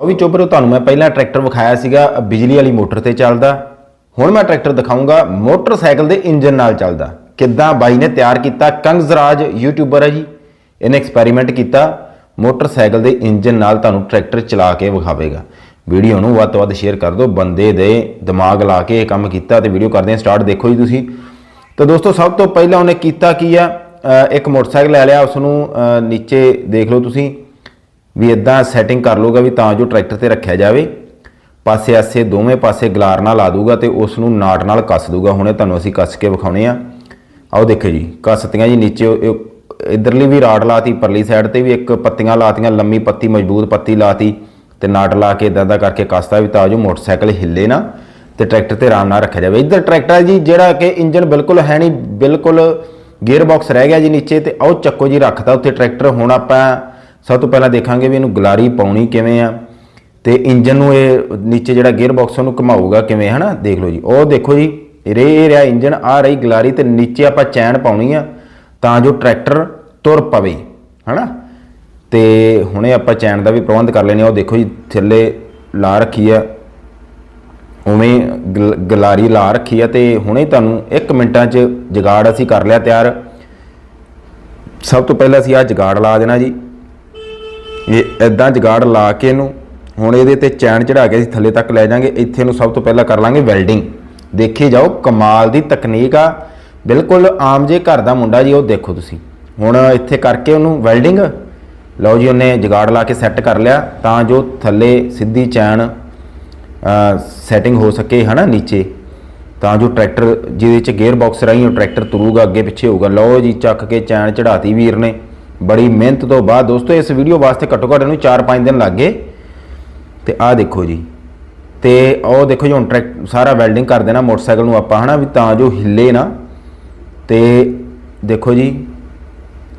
ਉਹ ਵੀ ਚੋਬਰੋ ਤੁਹਾਨੂੰ ਮੈਂ ਪਹਿਲਾਂ ਟਰੈਕਟਰ ਵਿਖਾਇਆ ਸੀਗਾ, ਬਿਜਲੀ ਵਾਲੀ ਮੋਟਰ ਤੇ ਚੱਲਦਾ। ਹੁਣ ਮੈਂ ਟਰੈਕਟਰ ਦਿਖਾਉਂਗਾ ਮੋਟਰਸਾਈਕਲ ਦੇ ਇੰਜਨ ਨਾਲ ਚੱਲਦਾ। ਕਿੱਦਾਂ ਬਾਈ ਨੇ ਤਿਆਰ ਕੀਤਾ ਕੰਗਜ਼ਰਾਜ ਯੂਟਿਊਬਰ ਹੈ ਜੀ। ਇਹਨੇ ਐਕਸਪੈਰੀਮੈਂਟ ਕੀਤਾ, ਮੋਟਰਸਾਈਕਲ ਦੇ ਇੰਜਨ ਨਾਲ ਤੁਹਾਨੂੰ ਟਰੈਕਟਰ ਚਲਾ ਕੇ ਵਿਖਾਵੇਗਾ। ਵੀਡੀਓ ਨੂੰ ਵੱਧ ਤੋਂ ਵੱਧ ਸ਼ੇਅਰ ਕਰ ਦਿਓ, ਬੰਦੇ ਦੇ ਦਿਮਾਗ ਲਾ ਕੇ ਇਹ ਕੰਮ ਕੀਤਾ ਤੇ ਵੀਡੀਓ ਕਰਦੇ ਹਾਂ ਸਟਾਰਟ ਦੇਖੋ ਜੀ ਤੁਸੀਂ। ਤਾਂ ਦੋਸਤੋ, ਸਭ ਤੋਂ ਪਹਿਲਾਂ ਉਹਨੇ ਕੀਤਾ ਕੀ ਆ? ਇੱਕ ਮੋਟਰਸਾਈਕਲ ਲੈ ਲਿਆ ਉਸ ਨੂੰ ਨੀਚੇ ਦੇਖ ਲਓ ਤੁਸੀਂ। ਵੀ ਇਦਾਂ ਸੈਟਿੰਗ ਕਰ ਲੂਗਾ ਵੀ ਤਾਂ ਜੋ ਟਰੈਕਟਰ ਤੇ ਰੱਖਿਆ ਜਾਵੇ। ਪਾਸੇ ਆਸੇ ਦੋਵੇਂ ਪਾਸੇ ਗਲਾਰ ਨਾਲ ਲਾ ਦੂਗਾ ਤੇ ਉਸ ਨੂੰ ਨਾਟ ਨਾਲ ਕੱਸ ਦੂਗਾ ਹੁਣੇ ਤੁਹਾਨੂੰ ਅਸੀਂ ਕੱਸ ਕੇ ਵਿਖਾਉਣੇ ਆ। ਆਓ ਦੇਖੋ ਜੀ, ਕੱਸਤੀਆਂ ਜੀ ਨੀਚੇ ਉਹ- ਇਧਰਲੀ ਵੀ ਰਾਡ ਲਾਤੀ, ਪਰਲੀ ਸਾਈਡ ਤੇ ਵੀ ਇੱਕ ਪੱਤੀਆਂ ਲਾਤੀਆਂ, ਲੰਮੀ ਪੱਤੀ, ਮਜ਼ਬੂਤ ਪੱਤੀ ਲਾਤੀ ਤੇ ਨਾਟ ਲਾ ਕੇ ਇਦਾਂ ਦਾ ਕਰਕੇ ਕੱਸਤਾ ਵੀ ਤਾਂ ਜੋ ਮੋਟਰਸਾਈਕਲ ਹਿੱਲੇ ਨਾ ਤੇ ਟਰੈਕਟਰ ਤੇ ਆਰਾਮ ਨਾਲ ਰੱਖਿਆ ਜਾਵੇ। ਇੱਧਰ ਟਰੈਕਟਰ ਜੀ, ਜਿਹੜਾ ਕਿ ਇੰਜਨ ਬਿਲਕੁਲ ਹੈ ਨਹੀਂ, ਬਿਲਕੁਲ ਗੀਅਰ ਬਾਕਸ ਰਹਿ ਗਿਆ ਜੀ ਨੀਚੇ ਤੇ ਆਓ ਚੱਕੋ ਜੀ ਰੱਖਦਾ ਉੱਥੇ ਟਰੈਕਟਰ। ਹੁਣ ਆਪਾਂ ਸਭ ਤੋਂ ਪਹਿਲਾਂ ਦੇਖਾਂਗੇ ਵੀ ਇਹਨੂੰ ਗਲਾਰੀ ਪਾਉਣੀ ਕਿਵੇਂ ਆ ਤੇ ਇੰਜਨ ਨੂੰ ਇਹ ਨੀਚੇ ਜਿਹੜਾ ਗੀਅਰ ਬਾਕਸ ਉਹਨੂੰ ਘੁਮਾਊਗਾ ਕਿਵੇਂ, ਹਨਾ? ਦੇਖ ਲਓ ਜੀ। ਉਹ ਦੇਖੋ ਜੀ, ਰੇ ਇਹ ਰਿਹਾ ਇੰਜਨ ਆ ਰਹੀ ਗਲਾਰੀ ਤੇ ਨੀਚੇ ਆਪਾਂ ਚੈਨ ਪਾਉਣੀ ਆ ਤਾਂ ਜੋ ਟਰੈਕਟਰ ਤੁਰ ਪਵੇ, ਹਨਾ? ਤੇ ਹੁਣੇ ਆਪਾਂ ਚੈਨ ਦਾ ਵੀ ਪ੍ਰਬੰਧ ਕਰ ਲੈਣੇ ਆ। ਉਹ ਦੇਖੋ ਜੀ, ਥੱਲੇ ਲਾ ਰੱਖੀ ਆ। ਉਵੇਂ ਗਲ- ਗਲਾਰੀ ਲਾ ਰੱਖੀ ਆ ਤੇ ਹੁਣੇ ਤੁਹਾਨੂੰ 1 ਮਿੰਟਾਂ 'ਚ ਜਗਾੜ ਅਸੀਂ ਕਰ ਲਿਆ ਤਿਆਰ। ਸਭ ਤੋਂ ਪਹਿਲਾਂ ਅਸੀਂ ਆ ਜਗਾੜ ਲਾ ਦੇਣਾ ਜੀ। ਇਹ ਇਦਾਂ ਜਗਾੜ ਲਾ ਕੇ ਇਹਨੂੰ, ਹੁਣ ਇਹਦੇ ਤੇ ਚੈਨ ਚੜਾ ਕੇ ਅਸੀਂ ਥੱਲੇ ਤੱਕ ਲੈ ਜਾਾਂਗੇ, ਇੱਥੇ ਨੂੰ ਸਭ ਤੋਂ ਪਹਿਲਾਂ ਕਰ ਲਾਂਗੇ ਵੈਲਡਿੰਗ ਦੇਖੀ ਜਾਓ, ਕਮਾਲ ਦੀ ਤਕਨੀਕ ਆ। ਬਿਲਕੁਲ ਆਮ ਜੇ ਘਰ ਦਾ ਮੁੰਡਾ ਜੀ, ਉਹ ਦੇਖੋ ਤੁਸੀਂ। ਹੁਣ ਇੱਥੇ ਕਰਕੇ ਉਹਨੂੰ ਵੈਲਡਿੰਗ ਲਓ ਜੀ ਉਹਨੇ ਜਗਾੜ ਲਾ ਕੇ ਸੈੱਟ ਕਰ ਲਿਆ, ਤਾਂ ਜੋ ਥੱਲੇ ਸਿੱਧੀ ਚੈਨ ਸੈਟਿੰਗ ਹੋ ਸਕੇ, ਹਨਾ, ਨੀਚੇ। ਤਾਂ ਜੋ ਟਰੈਕਟਰ ਜਿਹਦੇ ਚ ਗੇਅਰ ਬਾਕਸ ਰਾਹੀਂ ਉਹ ਟਰੈਕਟਰ ਤੁਰੂਗਾ, ਅੱਗੇ ਪਿੱਛੇ ਹੋਊਗਾ। ਲਓ ਜੀ, ਚੱਕ ਕੇ ਚੈਨ ਚੜਾਤੀ ਵੀਰ ਨੇ। ਬੜੀ ਮਿਹਨਤ ਤੋਂ ਬਾਅਦ ਦੋਸਤੋ, ਇਸ ਵੀਡੀਓ ਵਾਸਤੇ ਘੱਟੋ ਘੱਟ ਇਹਨੂੰ 4-5 ਦਿਨ ਲੱਗ ਗਏ। ਤੇ ਆਹ ਦੇਖੋ ਜੀ। ਤੇ ਉਹ ਦੇਖੋ ਜੀ, ਹੁਣ ਟਰੈਕ ਸਾਰਾ ਵੈਲਡਿੰਗ ਕਰ ਦੇਣਾ, ਮੋਟਰਸਾਈਕਲ ਨੂੰ ਆਪਾਂ, ਹਨਾ, ਵੀ ਤਾਂ ਜੋ ਹਿੱਲੇ ਨਾ। ਤੇ ਦੇਖੋ ਜੀ,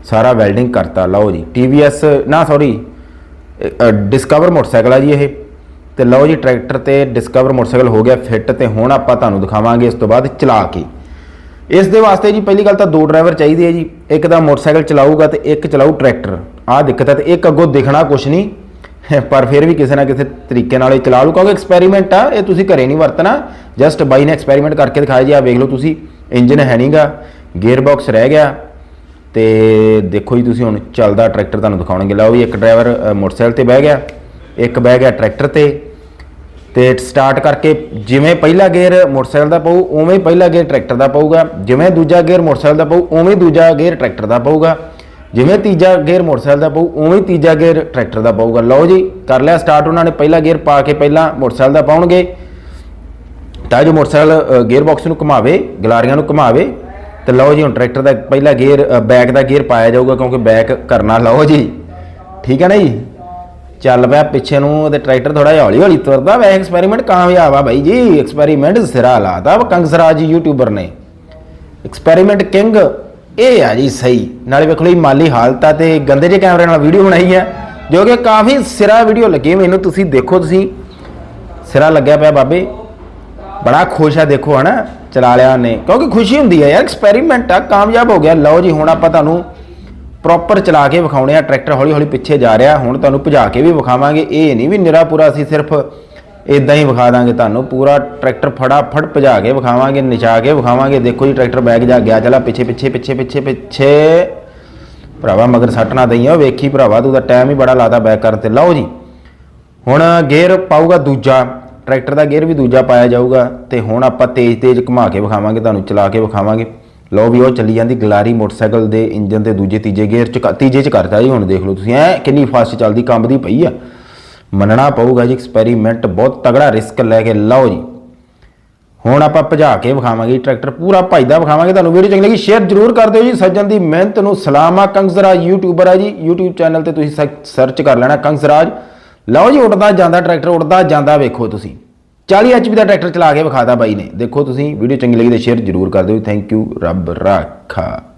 ਸਾਰਾ ਵੈਲਡਿੰਗ ਕਰਤਾ, ਲਓ ਜੀ। TVS ਨਾ ਸੌਰੀ ਡਿਸਕਵਰ ਮੋਟਰਸਾਈਕਲ ਆ ਜੀ ਇਹ। ਤੇ ਲਓ ਜੀ, ਟਰੈਕਟਰ ਤੇ ਡਿਸਕਵਰ ਮੋਟਰਸਾਈਕਲ ਹੋ ਗਿਆ ਫਿੱਟ ਤੇ ਹੁਣ ਆਪਾਂ ਤੁਹਾਨੂੰ ਦਿਖਾਵਾਂਗੇ ਇਸ ਤੋਂ ਬਾਅਦ ਚਲਾ ਕੇ। ਇਸ ਦੇ ਵਾਸਤੇ ਜੀ ਪਹਿਲੀ ਗੱਲ ਤਾਂ ਦੋ ਡਰਾਈਵਰ ਚਾਹੀਦੇ ਆ ਜੀ। ਇੱਕ ਤਾਂ ਮੋਟਰਸਾਈਕਲ ਚਲਾਊਗਾ ਤੇ ਇੱਕ ਚਲਾਊ ਟਰੈਕਟਰ। ਆਹ ਦਿੱਕਤ ਹੈ ਤੇ ਇੱਕ ਅੱਗੋਂ ਦਿਖਣਾ ਕੁਛ ਨਹੀਂ। ਪਰ ਫਿਰ ਵੀ ਕਿਸੇ ਨਾ ਕਿਸੇ ਤਰੀਕੇ ਨਾਲ ਇਹ ਚਲਾ ਲੂ ਕਿਉਂਕਿ ਐਕਸਪੈਰੀਮੈਂਟ ਆ, ਇਹ ਤੁਸੀਂ ਘਰੇ ਨਹੀਂ ਵਰਤਣਾ। ਜਸਟ ਬਾਈ ਨੇ ਐਕਸਪੈਰੀਮੈਂਟ ਕਰਕੇ ਦਿਖਾਇਆ ਜੀ ਆ ਵੇਖ ਲਓ ਤੁਸੀਂ ਇੰਜਨ ਹੈ ਨਹੀਂਗਾ ਗੀਅਰ ਬਾਕਸ ਰਹਿ ਗਿਆ। ਤੇ ਦੇਖੋ ਜੀ ਤੁਸੀਂ ਹੁਣ ਚੱਲਦਾ ਟਰੈਕਟਰ ਤੁਹਾਨੂੰ ਦਿਖਾਉਣਗੇ। ਲਓ ਵੀ ਇੱਕ ਡਰਾਈਵਰ ਮੋਟਰਸਾਈਕਲ ਤੇ ਬਹਿ ਗਿਆ, ਇੱਕ ਬਹਿ ਗਿਆ ਟਰੈਕਟਰ ਤੇ। ਤੇ ਸਟਾਰਟ ਕਰਕੇ ਜਿਵੇਂ ਪਹਿਲਾ ਗੇਅਰ ਮੋਟਰਸਾਈਕਲ ਦਾ ਪਊ, ਉਵੇਂ ਪਹਿਲਾ ਗੇਅਰ ਟਰੈਕਟਰ ਦਾ ਪਊਗਾ। ਜਿਵੇਂ ਦੂਜਾ ਗੇਅਰ ਮੋਟਰਸਾਈਕਲ ਦਾ ਪਊ, ਉਵੇਂ ਦੂਜਾ ਗੇਅਰ ਟਰੈਕਟਰ ਦਾ ਪਊਗਾ। ਜਿਵੇਂ ਤੀਜਾ ਗੇਅਰ ਮੋਟਰਸਾਈਕਲ ਦਾ ਪਊ, ਉਵੇਂ ਤੀਜਾ ਗੇਅਰ ਟਰੈਕਟਰ ਦਾ ਪਊਗਾ। ਲਓ ਜੀ, ਕਰ ਲਿਆ ਸਟਾਰਟ ਉਹਨਾਂ ਨੇ ਪਹਿਲਾ ਗੇਅਰ ਪਾ ਕੇ ਪਹਿਲਾਂ ਮੋਟਰਸਾਈਕਲ ਦਾ ਪਾਉਣਗੇ। ਤਾਂ ਜੋ ਮੋਟਰਸਾਈਕਲ ਗੇਅਰ ਬਾਕਸ ਨੂੰ ਘੁਮਾਵੇ, ਗਲਾਰੀਆਂ ਨੂੰ ਘੁਮਾਵੇ। ਤੇ ਲਓ ਜੀ, ਹੁਣ ਟਰੈਕਟਰ ਦਾ ਪਹਿਲਾ ਗੇਅਰ ਬੈਕ ਦਾ ਗੇਅਰ ਪਾਇਆ ਜਾਊਗਾ, ਕਿਉਂਕਿ ਬੈਕ ਕਰਨਾ। ਲਓ ਜੀ, ਠੀਕ ਹੈ ਨਾ ਜੀ? ਚੱਲ ਪਿਆ ਪਿੱਛੇ ਨੂੰ ਤੇ ਟਰੈਕਟਰ ਥੋੜਾ ਜਿਹਾ ਹੌਲੀ ਹੌਲੀ ਤੁਰਦਾ ਵੈਸੇ ਐਕਸਪੈਰੀਮੈਂਟ ਕਾਮਯਾਬ ਆ ਬਾਈ ਜੀ। ਐਕਸਪੈਰੀਮੈਂਟ ਸਿਰਾ ਲਾਤਾ ਕੰਗਸਰਾਜ ਜੀ ਯੂਟਿਊਬਰ ਨੇ। ਐਕਸਪੈਰੀਮੈਂਟ ਕਿੰਗ, ਇਹ ਆ ਜੀ ਸਹੀ। ਨਾਲੇ ਵੇਖ ਲਓ ਜੀ ਮਾਲੀ ਹਾਲਤ ਆ ਤੇ ਗੰਦੇ ਜਿਹੇ ਕੈਮਰੇ ਨਾਲ ਵੀਡੀਓ ਬਣਾਈ ਹੈ ਜੋ ਕਿ ਕਾਫੀ ਸਿਰਾ ਵੀਡੀਓ ਲੱਗੀ ਮੈਨੂੰ ਤੁਸੀਂ ਦੇਖੋ ਤੁਸੀਂ। ਸਿਰਾ ਲੱਗਿਆ ਪਿਆ ਬਾਬੇ। ਬੜਾ ਖੁਸ਼ ਆ, ਦੇਖੋ ਹਨਾ, ਚਲਾ ਲਿਆ ਉਹਨੇ। ਕਿਉਂਕਿ ਖੁਸ਼ੀ ਹੁੰਦੀ ਹੈ ਯਾਰ ਐਕਸਪੈਰੀਮੈਂਟ ਆ, ਕਾਮਯਾਬ ਹੋ ਗਿਆ। ਲਓ ਜੀ, ਹੁਣ ਆਪਾਂ ਤੁਹਾਨੂੰ ਪ੍ਰੋਪਰ ਚਲਾ ਕੇ ਵਿਖਾਉਣੇ ਆ ਟਰੈਕਟਰ ਹੌਲੀ ਹੌਲੀ ਪਿੱਛੇ ਜਾ ਰਿਹਾ, ਹੁਣ ਤੁਹਾਨੂੰ ਭਜਾ ਕੇ ਵੀ ਵਿਖਾਵਾਂਗੇ। ਇਹ ਨਹੀਂ ਵੀ ਨਿਰਾ ਪੂਰਾ ਅਸੀਂ ਸਿਰਫ ਇਦਾਂ ਹੀ ਵਿਖਾ ਦਾਂਗੇ ਤੁਹਾਨੂੰ, ਪੂਰਾ ਟਰੈਕਟਰ ਫਟਾਫਟ ਭਜਾ ਕੇ ਵਿਖਾਵਾਂਗੇ ਨਿਚਾ ਕੇ ਵਿਖਾਵਾਂਗੇ। ਦੇਖੋ ਜੀ ਟਰੈਕਟਰ ਬੈਗ ਜਾ ਗਿਆ, ਚਲਾ ਪਿੱਛੇ ਪਿੱਛੇ ਪਿੱਛੇ ਪਿੱਛੇ ਪਿੱਛੇ। ਭਰਾਵਾ, ਮਗਰ ਸੱਟ ਨਾ ਦਈਓ ਵੇਖੀ ਭਰਾਵਾ, ਤੂੰ ਤਾਂ ਟਾਈਮ ਹੀ ਬੜਾ ਲਾਤਾ ਬੈਕ ਕਰਨ ਤੇ। ਲਓ ਜੀ, ਹੁਣ ਗੇਅਰ ਪਾਊਗਾ ਦੂਜਾ ਟਰੈਕਟਰ ਦਾ ਗੇਅਰ ਵੀ ਦੂਜਾ ਪਾਇਆ ਜਾਊਗਾ, ਤੇ ਹੁਣ ਆਪਾਂ ਤੇਜ਼ ਤੇਜ਼ ਘੁਮਾ ਕੇ ਵਿਖਾਵਾਂਗੇ, ਤੁਹਾਨੂੰ ਚਲਾ ਕੇ ਵਿਖਾਵਾਂਗੇ। ਲਓ ਵੀ ਉਹ ਚੱਲੀ ਜਾਂਦੀ ਗਲਾਰੀ ਮੋਟਰਸਾਈਕਲ ਦੇ ਇੰਜਨ ਦੇ ਦੂਜੇ, ਤੀਜੇ ਗੇਅਰ ਚ ਕ- ਤੀਜੇ ਚ ਕਰਤਾ ਜੀ ਹੁਣ ਦੇਖ ਲਓ ਤੁਸੀਂ ਐ ਕਿੰਨੀ ਫਾਸਟ ਚੱਲਦੀ, ਕੰਬਦੀ ਪਈ ਆ। ਮੰਨਣਾ ਪਊਗਾ ਜੀ ਐਕਸਪੈਰੀਮੈਂਟ ਬਹੁਤ ਤਗੜਾ ਰਿਸਕ ਲੈ ਕੇ, ਲਓ ਜੀ। ਹੁਣ ਆਪਾਂ ਭਜਾ ਕੇ ਵਿਖਾਵਾਂਗੇ ਟਰੈਕਟਰ, ਪੂਰਾ ਭਜਦਾ ਵਿਖਾਵਾਂਗੇ, ਤੁਹਾਨੂੰ ਵੀਡੀਓ ਚੰਗੀ ਲੱਗੀ ਸ਼ੇਅਰ ਜ਼ਰੂਰ ਕਰ ਦਿਓ ਜੀ। ਸੱਜਣ ਦੀ ਮਿਹਨਤ ਨੂੰ ਸਲਾਮ ਆ ਕੰਗਸਰਾਜ ਯੂਟਿਊਬਰ ਆ ਜੀ। YouTube ਚੈਨਲ ਤੇ ਤੁਸੀਂ ਸਰਚ ਕਰ ਲੈਣਾ ਕੰਗਸਰਾਜ ਲਓ ਜੀ, ਉੱਡਦਾ ਜਾਂਦਾ ਟਰੈਕਟਰ, ਉੱਡਦਾ ਜਾਂਦਾ ਵੇਖੋ ਤੁਸੀਂ। 40 HP ਦਾ ਟਰੈਕਟਰ ਚਲਾ ਕੇ ਵਿਖਾਤਾ ਬਾਈ ਨੇ। ਦੇਖੋ ਤੁਸੀਂ, ਵੀਡੀਓ ਚੰਗੀ ਲੱਗੀ ਤਾਂ ਸ਼ੇਅਰ ਜ਼ਰੂਰ ਕਰ ਦਿਓ। ਥੈਂਕ ਯੂ ਰੱਬ ਰਾਖਾ।